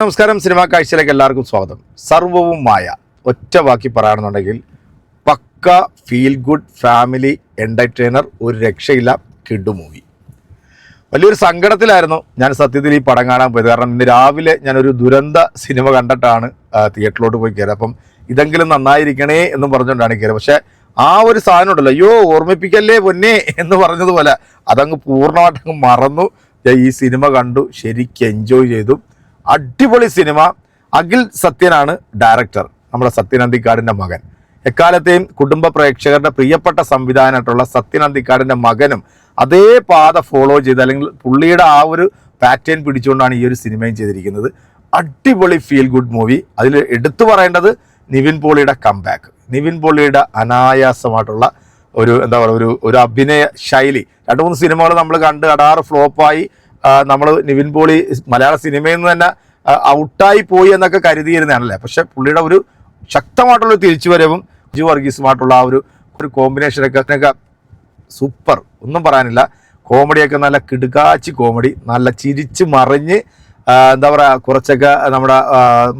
നമസ്കാരം. സിനിമാ കാഴ്ചയിലേക്ക് എല്ലാവർക്കും സ്വാഗതം. സർവവും മായ. ഒറ്റ വാക്കി പറയുകയാണെന്നുണ്ടെങ്കിൽ pakka feel good family entertainer ഒരു രക്ഷയില്ല കിഡ് മൂവി വലിയൊരു സങ്കടത്തിലായിരുന്നു ഞാൻ സത്യത്തിൽ ഈ പടം കാണാൻ പോയത്. കാരണം ഇന്ന് രാവിലെ ഞാനൊരു ദുരന്ത സിനിമ കണ്ടിട്ടാണ് തിയേറ്ററിലോട്ട് പോയി കയറിയത്. അപ്പം ഇതെങ്കിലും നന്നായിരിക്കണേ എന്ന് പറഞ്ഞുകൊണ്ടാണ് കയറിയത്. പക്ഷേ ആ ഒരു സാധനം ഉണ്ടല്ലോ അയ്യോ ഓർമ്മിപ്പിക്കല്ലേ പൊന്നേ? എന്ന് പറഞ്ഞതുപോലെ അതങ്ങ് പൂർണമായിട്ട് മറന്നു. ഈ സിനിമ കണ്ടു ശരിക്കും എൻജോയ് ചെയ്തു. അടിപൊളി സിനിമ. അഖിൽ സത്യനാണ് ഡയറക്ടർ നമ്മുടെ സത്യനന്ദിക്കാടിന്റെ മകൻ. എക്കാലത്തെയും കുടുംബ പ്രേക്ഷകരുടെ പ്രിയപ്പെട്ട സംവിധാനമായിട്ടുള്ള സത്യനന്ദിക്കാടിന്റെ മകനും അതേ പാത ഫോളോ ചെയ്ത് അല്ലെങ്കിൽ പുള്ളിയുടെ ആ ഒരു പാറ്റേൺ പിടിച്ചുകൊണ്ടാണ് ഈ ഒരു സിനിമയും ചെയ്തിരിക്കുന്നത്. അടിപൊളി ഫീൽ ഗുഡ് മൂവി അതിൽ എടുത്തു പറയേണ്ടത് നിവിൻ പോളിയുടെ കംബാക്ക് നിവിൻ പോളിയുടെ അനായാസമായിട്ടുള്ള ഒരു എന്താ പറയുക ഒരു ഒരു അഭിനയ ശൈലി. രണ്ട് മൂന്ന് സിനിമകൾ നമ്മൾ കണ്ട് അടാറ് ഫ്ലോപ്പായി നമ്മൾ നിവിൻ പോളി മലയാള സിനിമയിൽ നിന്ന് തന്നെ ഔട്ടായി പോയി എന്നൊക്കെ കരുതിയിരുന്നതാണല്ലേ? പക്ഷെ പുള്ളിയുടെ ഒരു ശക്തമായിട്ടുള്ള തിരിച്ചുവരവും ജു വർഗീസുമായിട്ടുള്ള ആ ഒരു ഒരു കോമ്പിനേഷനൊക്കെ സൂപ്പർ ഒന്നും പറയാനില്ല. കോമഡിയൊക്കെ നല്ല കിടുകാച്ചി കോമഡി നല്ല ചിരിച്ച് മറിഞ്ഞ് എന്താ പറയുക കുറച്ചൊക്കെ നമ്മുടെ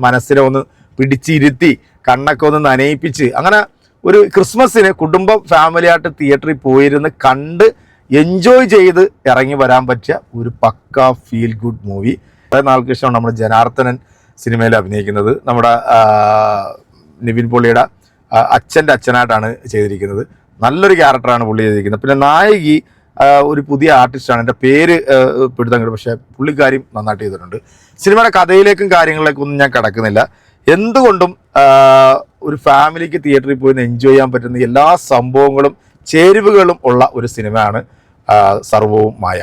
മനസ്സിനെ ഒന്ന് പിടിച്ചിരുത്തി കണ്ണൊക്കെ ഒന്ന് നനയിപ്പിച്ച് അങ്ങനെ ഒരു ക്രിസ്മസിന് കുടുംബം ഫാമിലിയായിട്ട് തിയേറ്ററിൽ പോയിരുന്ന് കണ്ട് എൻജോയ് ചെയ്ത് ഇറങ്ങി വരാൻ പറ്റിയ ഒരു പക്ക ഫീൽ ഗുഡ് മൂവി കുറേ നാൾക്ക് ശേഷം നമ്മുടെ ജനാർദ്ദനൻ സിനിമയിൽ അഭിനയിക്കുന്നത്. നമ്മുടെ നിവിൻ പുള്ളിയുടെ അച്ഛന്റെ അച്ഛനായിട്ടാണ് ചെയ്തിരിക്കുന്നത്. നല്ലൊരു ക്യാരക്ടറാണ് പുള്ളി ചെയ്തിരിക്കുന്നത്. പിന്നെ നായകി ഒരു പുതിയ ആർട്ടിസ്റ്റാണ് എന്റെ പേര് പിടുത്തം കിട്ടും. പക്ഷേ പുള്ളിക്കാരും നന്നായിട്ട് ചെയ്തിട്ടുണ്ട്. സിനിമയുടെ കഥയിലേക്കും കാര്യങ്ങളിലേക്കും ഒന്നും ഞാൻ കിടക്കുന്നില്ല. എന്തുകൊണ്ടും ഒരു ഫാമിലിക്ക് തിയേറ്ററിൽ പോയി എൻജോയ് ചെയ്യാൻ പറ്റുന്ന എല്ലാ സംഭവങ്ങളും ചേരുവകളും ഉള്ള ഒരു സിനിമയാണ് സർവവും മായ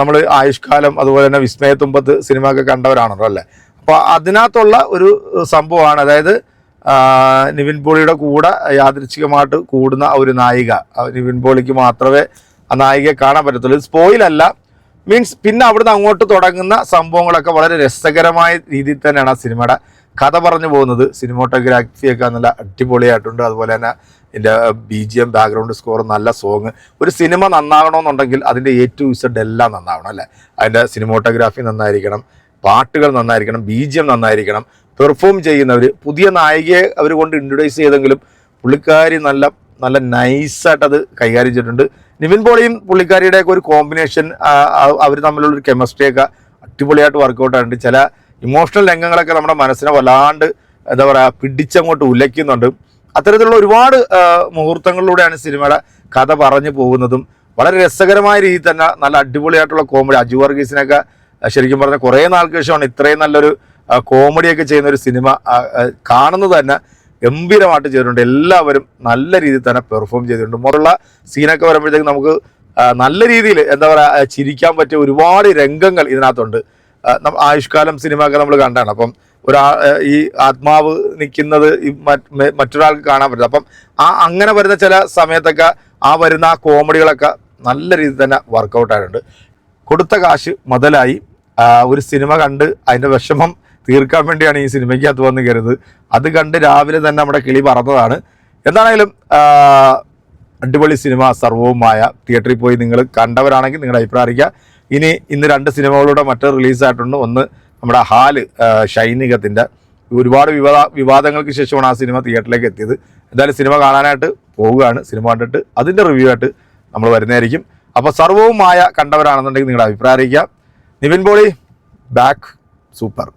നമ്മൾ ആയുഷ്കാലം അതുപോലെ തന്നെ വിസ്മയത്തുമ്പത്ത് സിനിമ ഒക്കെ കണ്ടവരാണല്ലോ അല്ലേ? അപ്പോൾ അതിനകത്തുള്ള ഒരു സംഭവമാണ്. അതായത് നിവിൻ പോളിയുടെ കൂടെ യാദൃച്ഛികമായിട്ട് കൂടുന്ന ഒരു നായിക നിവിൻ പോളിക്ക് മാത്രമേ ആ നായികയെ കാണാൻ പറ്റത്തുള്ളൂ. സ്പോയിൽ അല്ല മീൻസ് പിന്നെ അവിടുന്ന് അങ്ങോട്ട് തുടങ്ങുന്ന സംഭവങ്ങളൊക്കെ വളരെ രസകരമായ രീതിയിൽ തന്നെയാണ് ആ സിനിമയുടെ കഥ പറഞ്ഞു പോകുന്നത്. സിനിമോട്ടോഗ്രാഫിയൊക്കെ നല്ല അടിപൊളിയായിട്ടുണ്ട്. അതുപോലെ തന്നെ എന്റെ B G M background score നല്ല സോങ് ഒരു സിനിമ നന്നാകണമെന്നുണ്ടെങ്കിൽ അതിന്റെ എ ടു ഇസഡ് എല്ലാം നന്നാവണം അല്ലേ? അതിന്റെ സിനിമോട്ടോഗ്രാഫി നന്നായിരിക്കണം പാട്ടുകൾ നന്നായിരിക്കണം ബി ജി എം നന്നായിരിക്കണം പെർഫോം ചെയ്യുന്നവർ പുതിയ നായികയെ അവർ കൊണ്ട് ഇൻട്രൊഡ്യൂസ് ചെയ്തെങ്കിലും പുള്ളിക്കാരി നല്ല നല്ല നൈസായിട്ട് അത് കൈകാര്യം ചെയ്തിട്ടുണ്ട്. നിവിൻ പോളിയും പുള്ളിക്കാരിയുടെ ഒക്കെ ഒരു കോമ്പിനേഷൻ അവർ തമ്മിലുള്ള ഒരു കെമിസ്ട്രിയൊക്കെ അടിപൊളിയായിട്ട് വർക്കൗട്ട് ആയിട്ടുണ്ട്. ചില ഇമോഷണൽ രംഗങ്ങളൊക്കെ നമ്മുടെ മനസ്സിനെ വല്ലാണ്ട് എന്താ പറയുക പിടിച്ചങ്ങോട്ട് ഉലയ്ക്കുന്നുണ്ട്. അത്തരത്തിലുള്ള ഒരുപാട് മുഹൂർത്തങ്ങളിലൂടെയാണ് സിനിമയുടെ കഥ പറഞ്ഞു പോകുന്നതും വളരെ രസകരമായ രീതിയിൽ തന്നെ നല്ല അടിപൊളിയായിട്ടുള്ള കോമഡി അജു വർഗീസിനൊക്കെ ശരിക്കും പറഞ്ഞാൽ കുറേ നാൾക്ക് ശേഷമാണ് ഇത്രയും നല്ലൊരു കോമഡിയൊക്കെ ചെയ്യുന്ന ഒരു സിനിമ കാണുന്നത് തന്നെ. ഗംഭീരമായിട്ട് ചെയ്തിട്ടുണ്ട്. എല്ലാവരും നല്ല രീതിയിൽ തന്നെ പെർഫോം ചെയ്തിട്ടുണ്ട്. മുറുള്ള സീനൊക്കെ വരുമ്പോഴത്തേക്ക് നമുക്ക് നല്ല രീതിയിൽ എന്താ പറയുക ചിരിക്കാൻ പറ്റിയ ഒരുപാട് രംഗങ്ങൾ ഇതിനകത്തുണ്ട്. ആയുഷ്കാലം സിനിമ ഒക്കെ നമ്മൾ കണ്ടാണ്. അപ്പം ഒരാ ഈ ആത്മാവ് നിൽക്കുന്നത് മറ്റൊരാൾക്ക് കാണാൻ പറ്റില്ല. അപ്പം ആ അങ്ങനെ വരുന്ന ചില സമയത്തൊക്കെ ആ വരുന്ന ആ കോമഡികളൊക്കെ നല്ല രീതിയിൽ തന്നെ വർക്കൗട്ടായിട്ടുണ്ട് കൊടുത്ത കാശ് മുതലായി ഒരു സിനിമ കണ്ട് അതിന്റെ വിഷമം തീർക്കാൻ വേണ്ടിയാണ് ഈ സിനിമയ്ക്കകത്ത് വന്ന് കയറുന്നത് അത് കണ്ട് രാവിലെ തന്നെ നമ്മുടെ കിളി പറന്നതാണ്. എന്താണെങ്കിലും അടിപൊളി സിനിമ സർവവുമായ തിയേറ്ററിൽ പോയി നിങ്ങൾ കണ്ടവരാണെങ്കിൽ നിങ്ങളുടെ അഭിപ്രായം അറിയിക്കുക ഇനി ഇന്ന് രണ്ട് സിനിമകളുടെ മറ്റൊരു റിലീസായിട്ടുണ്ട്. ഒന്ന് നമ്മുടെ ഹാൽ ഷൈനികത്തിന്റെ. ഒരുപാട് വിവാദ വിവാദങ്ങൾക്ക് ശേഷമാണ് ആ സിനിമ തിയേറ്ററിലേക്ക് എത്തിയത്. എന്തായാലും സിനിമ കാണാനായിട്ട് പോവുകയാണ്. സിനിമ കണ്ടിട്ട് അതിന്റെ റിവ്യൂ ആയിട്ട് നമ്മൾ വരുന്നതായിരിക്കും. അപ്പോൾ സർവവുമായ കണ്ടവരാണെന്നുണ്ടെങ്കിൽ നിങ്ങളുടെ അഭിപ്രായം അറിയിക്കുക നിവിൻ പോളി ബാക്ക് സൂപ്പർ.